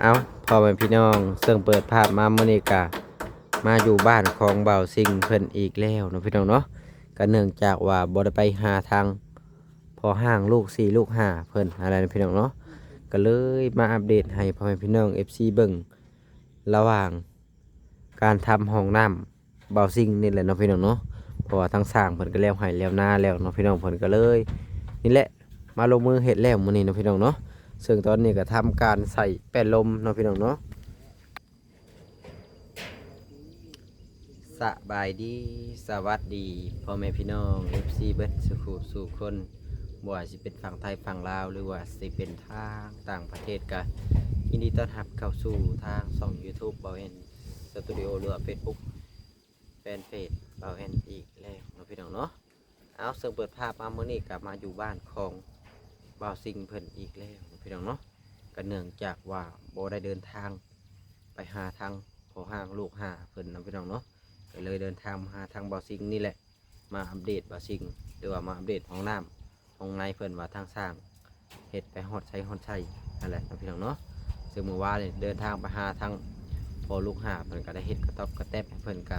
เอาพ่อเป็นพี่น้องซึ่งเปิดภาพมาเมื่อนี้กะมาอยู่บ้านของเบาสิงเพิ่นอีกแล้วนะพี่น้องเนาะก็เนื่องจากว่าบ่ได้ไปหาทางพอห้างลูกสี่ลูกห้าเพิ่นอะไรนะพี่น้องเนาะก็เลยมาอัปเดตให้พ่อแม่พี่น้อง FC เบิ่งระหว่างการทำห้องน้ำเบาซิงนี่แหละเนาะพี่น้องเนาะเพราะว่าทั้งสร้างเพิ่นก็แล้วให้แล้วหน้าแล้วเนาะพี่น้องเพิ่นก็เลย นี่แหละมาลงมือเฮ็ดแล้วมื้อนี้เนาะพี่น้องเนาะ ซึ่งตอนนี้ก็ทำการใส่แป้นลมเนาะพี่น้องเนาะสบายดีสวัสดีพ่อแม่พี่น้อง FC เบิดสุขสู่คนบ่ว่าสิเป็นฝั่งไทยฝั่งลาว หรือว่าสิเป็นทางต่างประเทศก็ยินดีต้อนรับเข้าสู่ทางช่อง YouTube เบาเอ็นสตูดิโอหรือว่า Facebook แฟนเพจเบาเอ็นอีกแล้วเนาะพี่น้องเนาะเอาเสิร์ฟเปิดภาพมาเมื่อนี้กลับมาอยู่บ้านของบ่าวซิงเพิ่นอีกแล้ว พี่น้องเนาะก็เนื่องจากว่าโบได้เดินทางไปหาทางพอห้างลูกหาเพิ่นนะพี่น้องเนาะก็เลยเดินทางมาหาทางบ่าวซิงนี่แหละ มาอัปเดตบ่าวซิงหรือว่ามาอัปเดตห้องน้ำห้องในเพิ่นว่าทางสร้างเฮ็ดไปฮอดใช้ฮอดใช้นั่นแหละนะพี่น้องเนาะซึ่งเมื่อวานนี่เดินทางไปหาทางพอลูกหาเพิ่นก็ได้เฮ็ดกระต๊อบกระแตบให้เพิ่นก็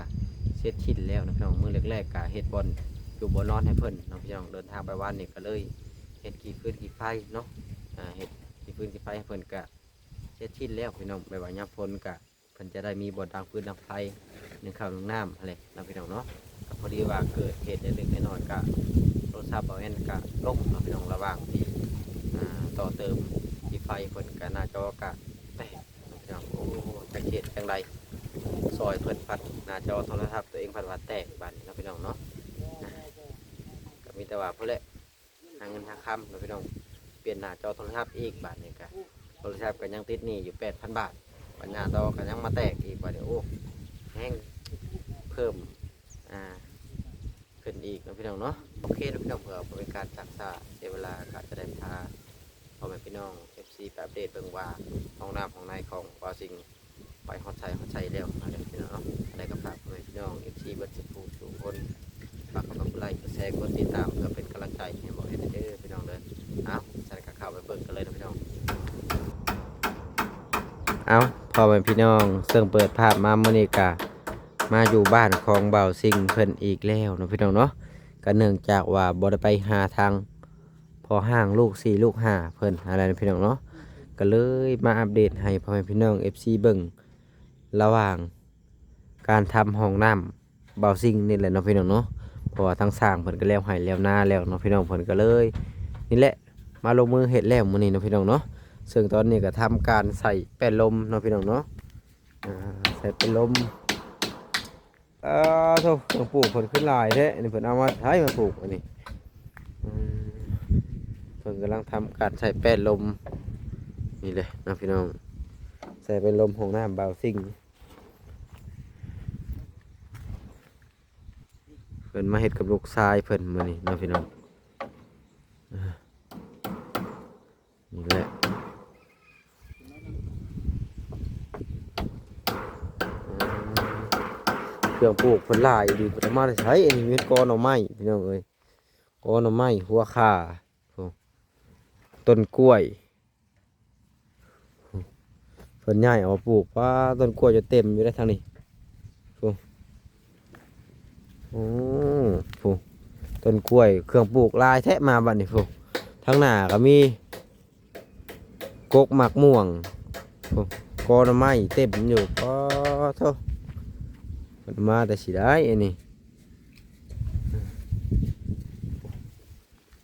เสร็จชิ้นแล้วนะพี่น้องมือแรกๆก็เฮ็ดบอลอยู่บนนอนให้เพิ่นน้องพี่น้องเดินทางไปวันนี้ก็เลยเฮ็ดกี่ฟืนกี่ไฟเนาะ เฮ็ดกี่ฟืนกี่ไฟเพิ่นกะเช็ดชิ้นแล้วพี่น้องไปว่ายามฝนกะเพิ่นจะได้มีบ่อดังฟืนดังไฟหนึ่งข้าวหนึ่งน้ำอะไรน้องพี่น้องเนาะพอดีว่าเกิดเหตุเล็กๆน้อยๆกะโทรศัพท์เอาแอนกะล่มนะพี่น้องระหว่างที่ต่อเติมที่ไฟเพิ่นกะหน้าจอกะแตกพี่น้องโอ้จักเหตุจังไรซอยเพิ่นพัดหน้าจอโทรศัพท์ตัวเองพัดว่าแตกบัดนี้เนะพี่น้องเนาะก็มีแต่ว่าเพื่อแหละหาเงินหาคำเราพี่น้อง ลี่ยนหน้าจอโทรศัพท์อีกบาทนี่ก็โทรศัพท์ก็ยังติดหนี่อยู่แปดพันบาทปัญญาต่อก็ยังมาแตกอีกว่าเดี๋ยวโอ้แห้งเพิ่มอ่าขึ้นอีกนะพี่น้องเนาะโอเคนะพี่น้องเผื่อเป็นการจักษาเสียเวลาก็จะได้พาพ่อแม่พี่น้อง FC ไปอัปเดตเบิ่งว่าห้องน้ำของในของวาสิงไปฮอตไซฮอตไซแล้วอะไรพี่น้องเนาะอะไรก็ฝากพ่อแม่พี่น้อง FC เบิร์ดสิบผู้ทุกคนฝากกดไลค์กดแชร์กดติดตามเพื่อเป็นกำลังใจให้บอกให้เด้อพี่น้องเด้อเอาใส่กระเข้าไปเบิ่งกันเลยนะพี่น้อง เอาพอเป็นพี่น้องเซึ่งเปิดภาพมาเมื่อนี้กะมาอยู่บ้านของเบาซิงเพิ่นอีกแล้วนะพี่น้องเนาะก็เนื่องจากว่าบ่ได้ไปหาทางพอห้างลูกสี่ลูกห้าเพิ่นอะไรนะพี่น้องเนาะก็เลยมาอัปเดตให้พ่อแม่พี่น้อง FC เบิ่งระหว่างการทำห้องน้ำเบาซิงนี่แหละเนาะพี่น้องเนาะเพราะว่าทั้งสร้างเพิ่นก็แล้วให้แล้วหน้าแล้วเนาะพี่น้องเพิ่นก็เลย นี่แหละ มาลงมือเฮ็ดแล้วมื้อนี้เนาะพี่น้องเนาะซึ่งตอนนี้ก็ทำการใส่แป้นลมเนาะพี่น้องเนาะใส่แป้นลมเอ่อโธ่เครื่องปลูกเพิ่นขึ้นหลายแท้นนี้เพิ่นเอามาใช้มาปลูกอันนี้อืมเพิ่นกำลังทำการใส่แป้นลมนี่เลยนาะพี่น้องใส่แป้นลมของน้ำเบาซิ่งเพิ่นมาเฮ็ดกับลูกชายเพิ่นมื้อนี้เนาะพี่น้องอ นี่แหละเครื่องปลูกเพิ่นหลายดีเพิ่นเอามาได้ใช้อันนี้เม็ดกอหน่อไม้พี่น้องเอ้ยกอหน่อไม้หัวข่าต้นกล้วยเพิ่นย้ายเอาปลูกว่าต้นกล้วยจะเต็มอยู่ได้ทางนี้โอ้ฟูต้นกล้วยเครื่องปลูกลายแทะมาบัดนี้ฟูทั้งหน้าก็มี กกหมักม่วงกอนไม้เต็มอยู่ก็เท่ามันมาแต่สิได้อันนี้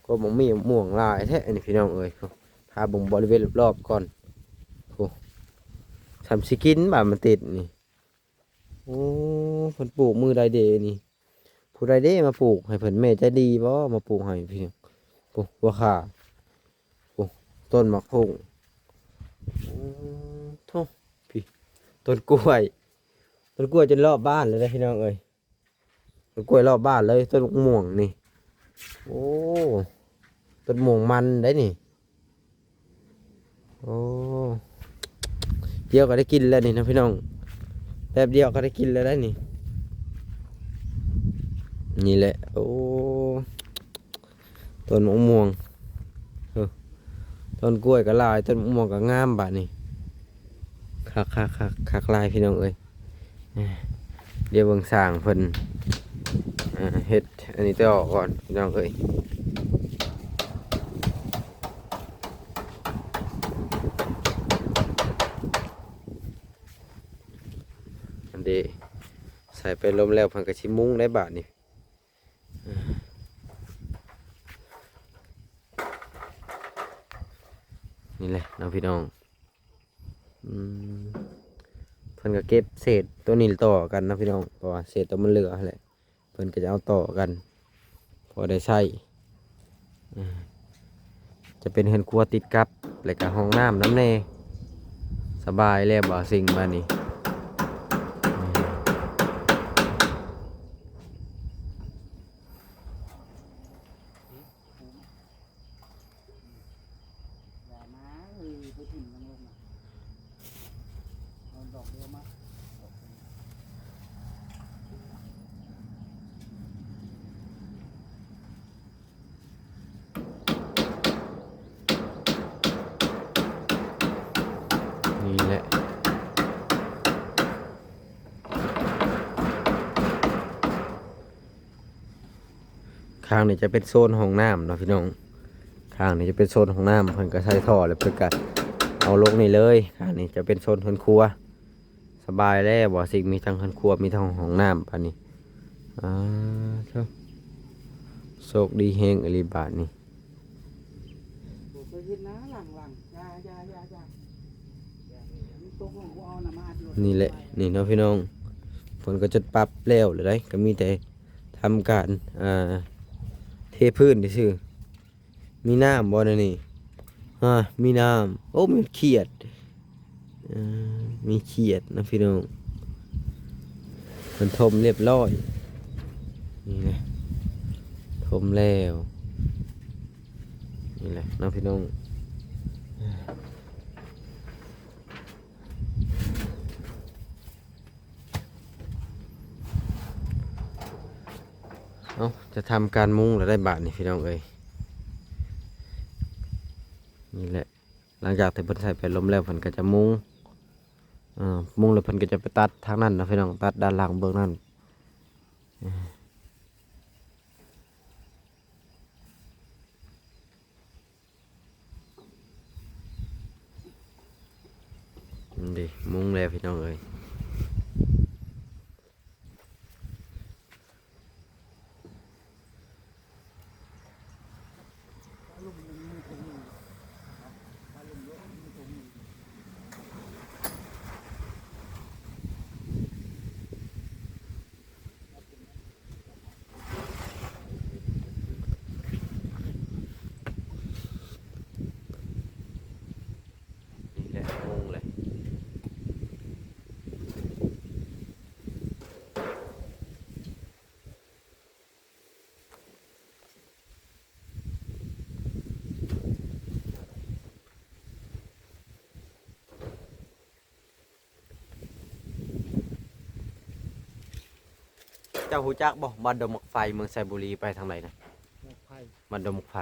ก็มองมีม่วงลายแท้อันนี้พี่น้องเอ้ยพาบ่งบริเวณรอบๆก่อนทำสกินบ่ามันติดนี่โอ้เพิ่นปลูกมือใดเดนี่ผู้ใดเด้มาปลูกให้เพิ่นแม่ใจดีบ่มาปลูกให้พี่น้องปลูกบัวขาปลูกต้นมะพร้าว โทุพี่ต้นกล้วยต้นกล้วยจนรอบบ้านเลยนะพี่น้องเอ้ยต้นกล้วยรอบบ้านเลยต้นม่วงนี่ โอ้ต้นม่วงมันได้นี่โอ้เดียวก็ได้กินแล้วนี่นะพี่น้องแป๊บเดียวก็ได้กินแล้วได้นี่ นี่แหละโอ้ต้นมะม่วง ต้นกล้วยก็ลายต้นมะม่วงก็งามบาดนี่คักคักคักคักลายพี่น้องเอ้ยเดี๋ยวเบิ่งสร้างเพิ่นเฮ็ดอันนี้ต่อก่อนพี่น้องเอ้ยอันเดีใส่ไปลมแล้วเพันกระชิมุ้งได้บาทนี่อ่านี่แหละน้อง พี่น้องเพิ่นก็เก็บเศษตัวนี้ต่อกันนะพี่น้องเพราะว่าเศษตัวมันเหลือแหละเพิ่นก็จะเอาต่อกัน พอได้ใช้จะเป็นเฮือนครัวติดกับแล้วก็ห้องน้ำน้ำเนสบายแล้วบ่สิ่งมานี่อืม อย่ามาเอ้ยไปถิ่นมันลงน่ะเอาดอกเดียวมา นี่แหละ ข้างนี้จะเป็นโซนห้องน้ำเนาะพี่น้องข้างนี้จะเป็นโซนห้องน้ำเพิ่นก็ใช้ท่อแล้วเพิ่นก็เอาลงนี่เลยข้างนี้จะเป็นโซนเฮือนครัว สบายแล้วบ่สิ่งมีทั้งเฮือนครัวมีทั้งห้องน้ำปานนี้อ่าเจ้าโชคดีแฮงอลีบาทนี่นี่แหละนี่เนาะพี่น้องเพิ่นก็จะปรับแล้วเลยได้ก็มีแต่ทำการอ่า เทพื้นซื่อมีน้ำบ่นนี่ฮะมีน้ำโอ้มีเขียดมีเขียดนะพี่น้องมันทมเรียบร้อยนี่นะทมแล้วนี่แหละนาะพี่น้อง เอาจะทำการมุ้งแล้วได้บาทนี่พี่น้องเอ้ยนี่แหละ หลังจากที่เพิ่นใส่ไปลมแล้วเพิ่นก็จะมุ้งอ่ามุ้งแล้วเพิ่นก็จะไปตัดทางนั้นนะพี่น้องตัดด้านหลังเบื้องนั้นอ่านี่ดิมุ้งแล้วพี่น้องเอ้ย ลุมมันมีตรงนี้ถ้าลุมรถมันมีตรงนี้ นี่แหละมุ้งเลย เจ้าหูจักบ่บ้านดงมกไฟเมืองไซบุรีไปทางไหนนะหมวกไผ่บ้านดงมกไฟ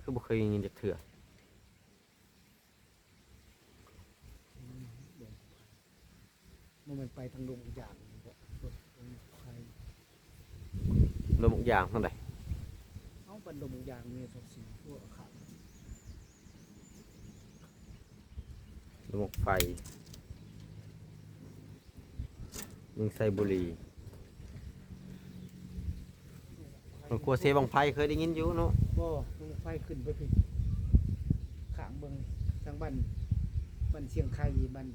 คือบ่เคยยินจักเถื่อมันมันไปทางดงอย่างบ่รถดงไผ่ดงมกยางทางใดเอาบันดงอย่างมีสองสีทั่วขาดดงมกไฟ เมืองไซบุรีมันกลัวเซบังไฟเคยได้ยินอยู่เนาะบ่ดงไฟขึ้นไปพี่ข้างเบิงทางบ้านบ้านเชียงไคบ้าน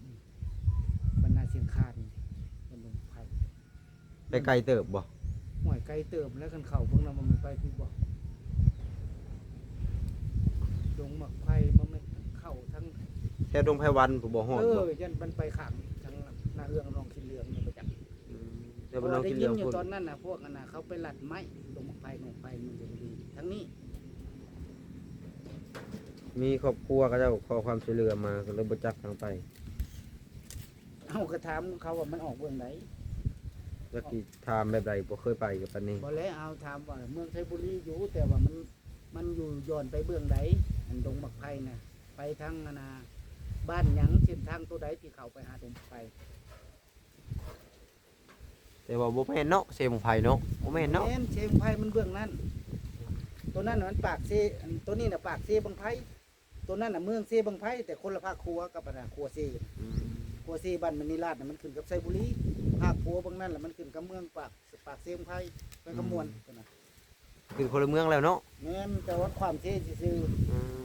บ้านนาเชียงคานบ้านดงไผ่ไปไกลเติบบ่หวยไกลเติมแล้วกันเข่าเบิ่งแล้วมันไปพี่บ่ดงหมักไผ่มันไม่เข้าทั้งแค่ดงไพวันผู้บ่ฮอดเอบ่อยันมันไปขังทั้งหน้าเรื่องรองกินเหลืองนี่ ประจักษ์มแต่บ่น้องได้กินยิเลี้ยงอยู่พุ่นตอนนั้นน่ะพวกนั้นน่ะเขาไปลัดไม้ดงหมักไผ่หนองไผ่มันจะดีทั้งนี้มีครอบครัวก็เจ้าขอความช่วยเหลือมาก็เลยบ่จักทางไปเอากระถามเขาว่ามันออกเบื้องไหนจักสิถามแบบใดบ่เคยไปกับปานนี้บ่แล้วเอาถามว่าเมืองไทบุรีอยู่ แต่ว่ามันมันอยู่ย้อนไปเบื้องไหนอันดงหมักไผ่น่ะไปทางนาบ้านหยังเส้นทางตัวใดที่เขาไปหาตรงไป แต่ว่าบ่แม่นเนาะเซมไผเนาะบ่แม่นเนาะแม่นเชียงไพมันเบื้องนั้น ตัวนั้นน่ะมันปากเซอันตัวนี้น่ะปากเซบังไพตัวนั้นน่ะเมืองเซบังไพแต่คนละภาคครัวกับอันน่ะครัวเซอืมครัวเซบ้านมันนิราชน่ะมันขึ้นกับไซบุรีภาคครัวเบางนั้นแหละมันขึ้นกับเมืองปากปากเซบังไพไปขมวนตัวน่ะคือคนละเมืองแล้วเนาะแม่นแต่ว่าความเซซื่ออืม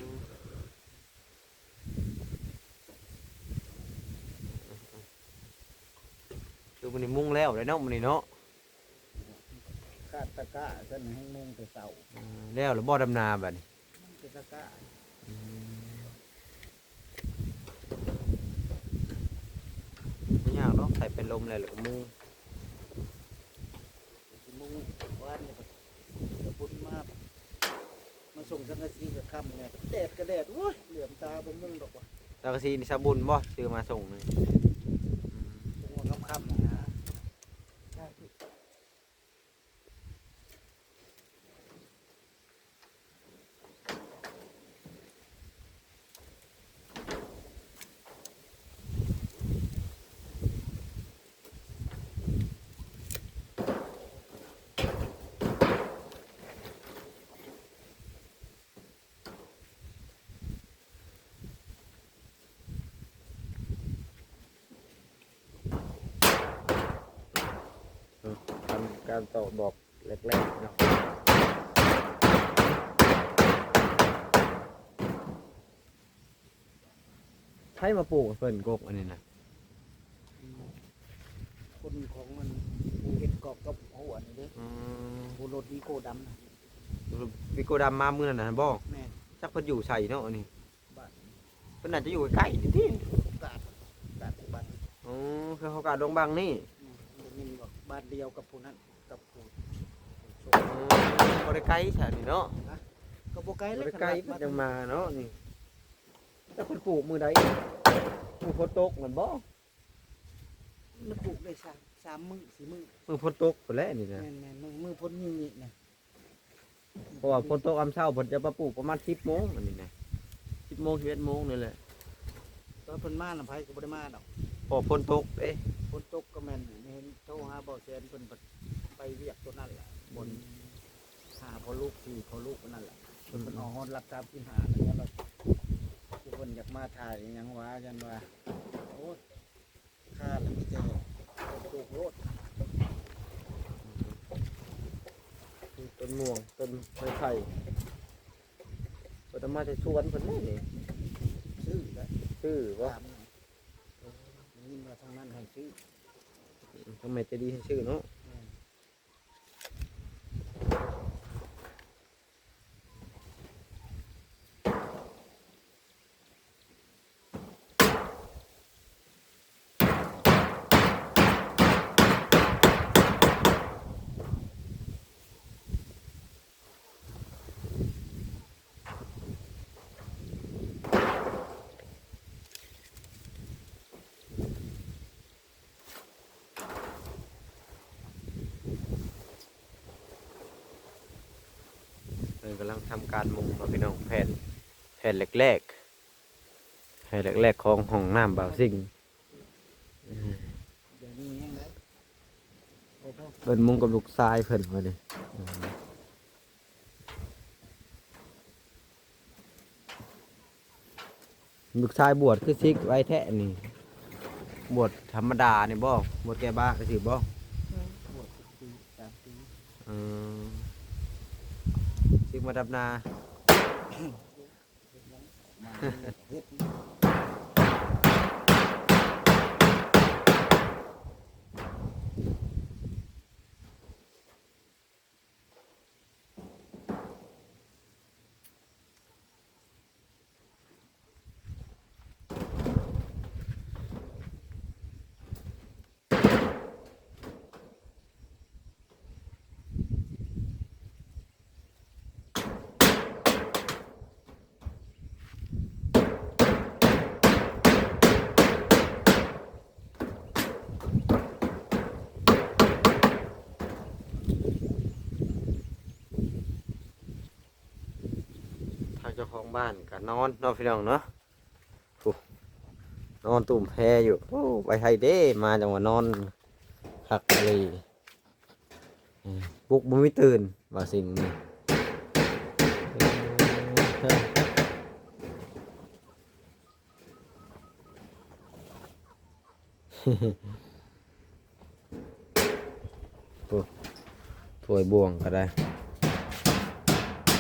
มันนี่มุ่งแล้วเลยเนาะมันนี่เนาะกาตะกะซั่นให้มุ่งแต่เสาอืมแล้วแล้วบ่อดำนาบัดนี้มันเป็นตะกะไม่ยากเนาะใส่เป็นลมเลยหรือมุ่งสิมุ่งว่านนี่ก็จะบุญมากมาส่งสังกะสีกับค่ำเนี่ยแดดก็แดดโอ้ยเหลื่อมตาบ่มึงดอกว่ะแล้วก็สีนี่สาบุญบ่ซื้อมาส่งเลย ตัวค่ำๆนะ ทำ การต่อบอกแรกๆเนาะใช้มาปลูกเพิ่นกกอันนี้นะคนของมันผู้เห็ดกอบกับหัวนี่เด้อืมผู้รถวีโก้ดำนะวิโกดำมามื้อนั้นนะบ่แม่นจักเพิ่นอยู่ใส่เนาะอันนี้บ้านเพิ่นน่าจะอยู่ใกล้ๆนี่ติกาดกาดบ้านอ๋อคือเขากาดงบังนี่อืมได้ยินบอกบ้านเดียวกับผู้นั้นกั บผู้อ๋อบ่ไกลใช่นี่เนาะก็บ่ไกลบ่เลยไกลขเพิ่นจังมาเนาะนี่แต่เพิ่นปลูกมือใดปลูกฝนตกนั่นบ่มันปลูกได้สามสามมือสี่มือมือฝนตกพุ่นแหละนี่นะแม่นแม่นมือมือพ้นยิ่งนี่นะเพราะว่าฝนตกอำเช้าเพิ่นจะมาปลูกประมาณ10โมงอันนี้นะ10โมง11โมงนี่แหละตอนพ่นมาน่ะไผก็บ่ได้มาดอกพอฝนตกเด้ฝนตกก็แม่นเห็นโทรหาเบาแสนเพิ่นไปเวียกตัวนั้นแหละ บนหาพอลูกสี่พอลูกคนนั่นแหละเพิ่นเพิ่นเอาฮอดรับตามที่หาแล้วเนี่ยเราที่เพิ่นอยากมาถ่ายอิหยังว่าจันว่าโอ้ยค่าแล้วมีแต่ปลูกโลดต้นม่วงต้นไม้ไผ่เพิ่นเอามาแต่สวนเพิ่นนี่นี่ซื้อแล้วชื่อว่าตามนี่ยินมาทางนั้นให้ซื้อทำไมจะดีให้ชื่อเนาะ พิ่นกำลังทำการมุงมาพี่น้องแผ่นแผ่นแรกๆแผ่นแรกๆของห้องน้ำบ่าวซิ่งเดี๋ยวนี้ยังไงโอ้โหเพิ่นมุงกับลูกชายเพิ่นมาดิลูกชายบวชคือซิกไว้แท้นี่ บวชธรรมดานี่บ่บวชแก่บ้าก็สิบ่บวชปีสามปีอืม ซิกมาดับนามาเฮ็ด เจ้าของบ้านก็นอนนาะพี่น้องเนาะนอนตุ่มแพอยู่โอ้ไปไทยเด้มาจังหวะนอนคักเลยอืมปลุกบ่มีตื่นว่าสิ่งนี้ถ้วยบ่วงก็ได้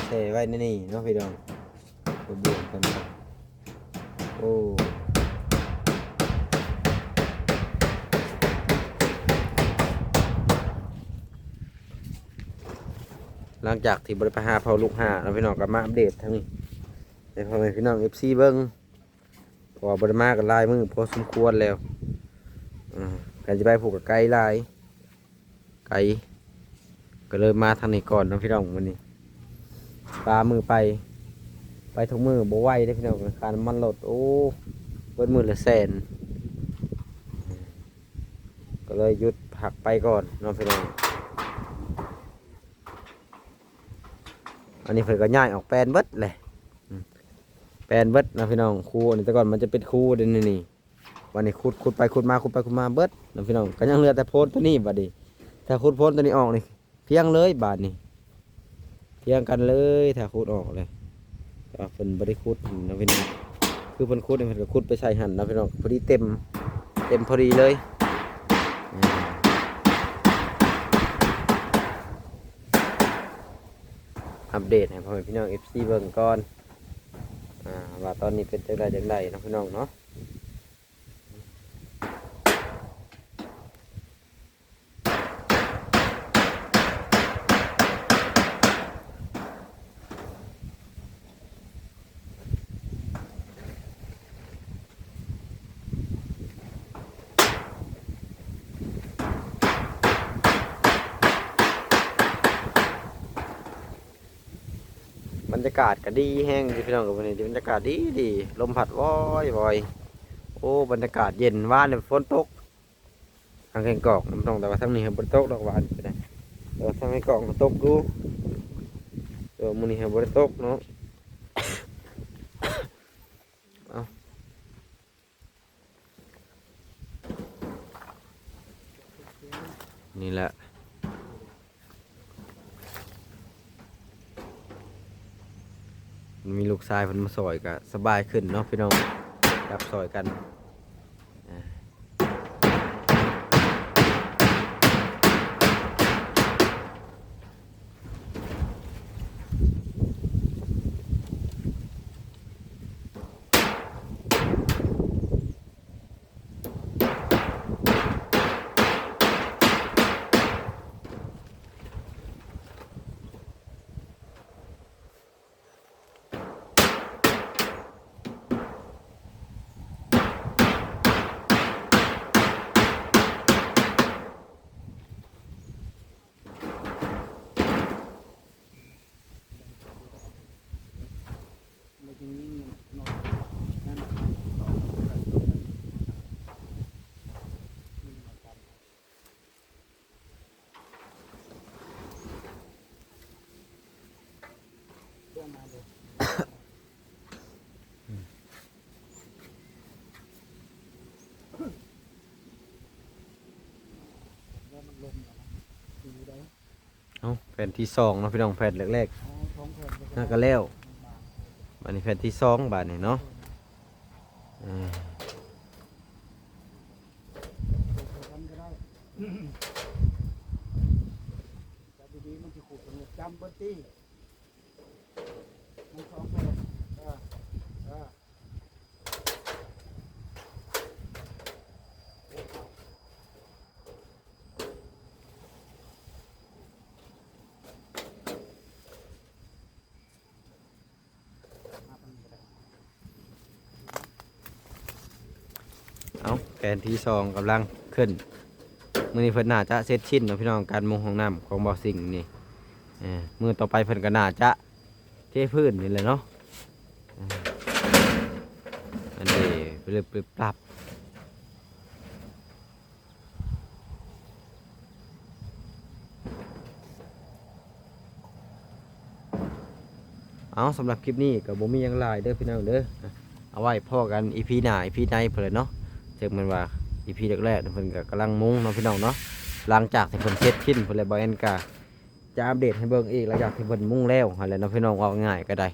เทไว้ในนี่เนาะพี่น้อง ถ้วยบวงกันโอ้หลังจากที่บริไปหาเผาลูกหาเราพี่น้องก็มาอัปเดตทั้งนี้แต่พอแม่พี่น้องเอฟซีเบิ้งพอบริมากันลายมือพอสมควรแล้วการจะไปผูกกับไก่ลาย ไก่ก็เลยมาทางนี้ก่อนนะพี่น้องวันนี้ปลามือไป ไปทุกมือบ่ไหวได้พี่น้องการมันลดโอ้เบิดมือละแสนก็เลยหยุดผักไปก่อนน้องพี่น้องอันนี้เพิ่นก็ย้ายออกแปลนเบิดเลยแปลนเบิดนะพี่น้องคูอันนี้แต่ก่อนมันจะเป็นคูเดยวนี่นี่วันนี้ขุดขุดไปขุดมาขุดไปขุดมาเบิดนะพี่น้องก็ยังเหลือแต่โพนตัวนี้บัดนี้ถ้าขุดโพนตัวนี้ออกนี่เพียงเลยบาดนี้เพียงกันเลยถ้าขุดออกเลย แต่ว่าเพิ่นบ่ได้ขุดนะพี่น้องคือเพิ่นคุดนี่เพิ่นก็คุดไปใส่หั่นนะพี่น้องพอดีเต็มเต็มพอดีเลยอัปเดตให้พ่อแม่พี่น้อง FC เบิ่งก่อนอ่าว่าตอนนี้เป็นจังไดจังไดนะพี่น้องเนาะากาศก็ดีแห้งดีพี่น้องกับวันนี้บรรยากาศดีดีลมพัดว้อยว้อยโอ้บรรยากาศเย็นว่านเนี่ยฝนตกทางแข่งกอกน้ำตรงแต่ว่าทางนี้เห็นฝนตกดอกหวานไปได้แต่ว่าทางแข่งกอกตกดูเดี๋ยวมือนี้เห็นฝนตกเนาะเอานี่แหละ มีลูกชายเพิ่นมาซอยก็สบายขึ้นเนาะพี่น้องกับซอยกัน เอาแผ่นที่สองเนาะพี่น้องแผ่นแรกๆน่าก็แล้วบันนี้แผ่นที่สองบาทนี่เนาะจับดีมันสิขูดกันจำเบอร์ตี้มันสองแผ่นเออเออมาทางนี้ก็ได้ เอาแผ่ นที่สองกำลังขึ้นมือนี้เพิ่นน่าจะเสร็จชิ้นเนาะพี่น้องการมุงห้องน้ำของบ่อสิ่งนี่เมือต่อไปเพิ่นก็น่าจะเทพื้นนี่แหละเนาะอันนี้เลยไปปรับเอาสำหรับคลิปนี้กับบ่มีหยังหลายเด้อพี่น้องเด้อเอาไว้พ่อกันอีพีหน้าอีพีในเพิ่นเนาะ จึงมันว่าอีพีแรกๆเพิ่นก็กำลังมุ้งเนาะพี่น้องเนาะหลังจากที่เพิ่นเสร็จสิ้นเพิ่นเลยบ่แอนกาจะอัปเดตให้เบิ่งอีกหลังจากที่เพิ่นมุ้งแล้วหั่นแหละเนาะพี่น้องเอาง่ายก็ได้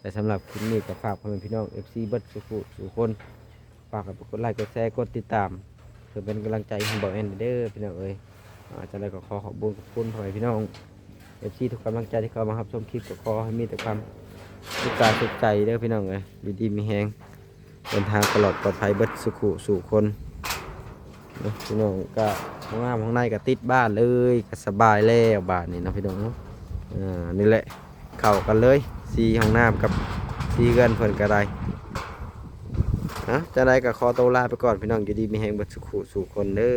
แต่สำหรับคลิปนี้ก็ฝากพ่อแม่พี่น้อง FC เบิดสุขุสุคนฝากกดไลค์กดแชร์กดติดตามเพื่อเป็นกำลังใจให้บ่แอนเด้อพี่น้องเอ้ยอาจังไดก็ขอขอบคุณขอบคุณพ่อแม่พี่น้อง FC ทุกกำลังใจที่เข้ามารับชมคลิปก็ขอให้มีแต่ความสุขกายสุขใจเด้อพี่น้องเอ้ยดีดีมีแหง เดินทางตลอดปลอดภัยเบิดสุขุสู่คนพี่น้องก็ห้องน้ำห้องในก็ติดบ้านเลยก็สบายแล้วบ้านนี่นะพี่น้องเนาะอ่านี่แหละเข้ากันเลยซีห้องน้ำกับซีเกินเพิ่นก็ได้ฮะจะได้ก็ขอตัวลาไปก่อนพี่น้องอยู่ดีมีแหงเบิดสุขุสู่คนเด้อ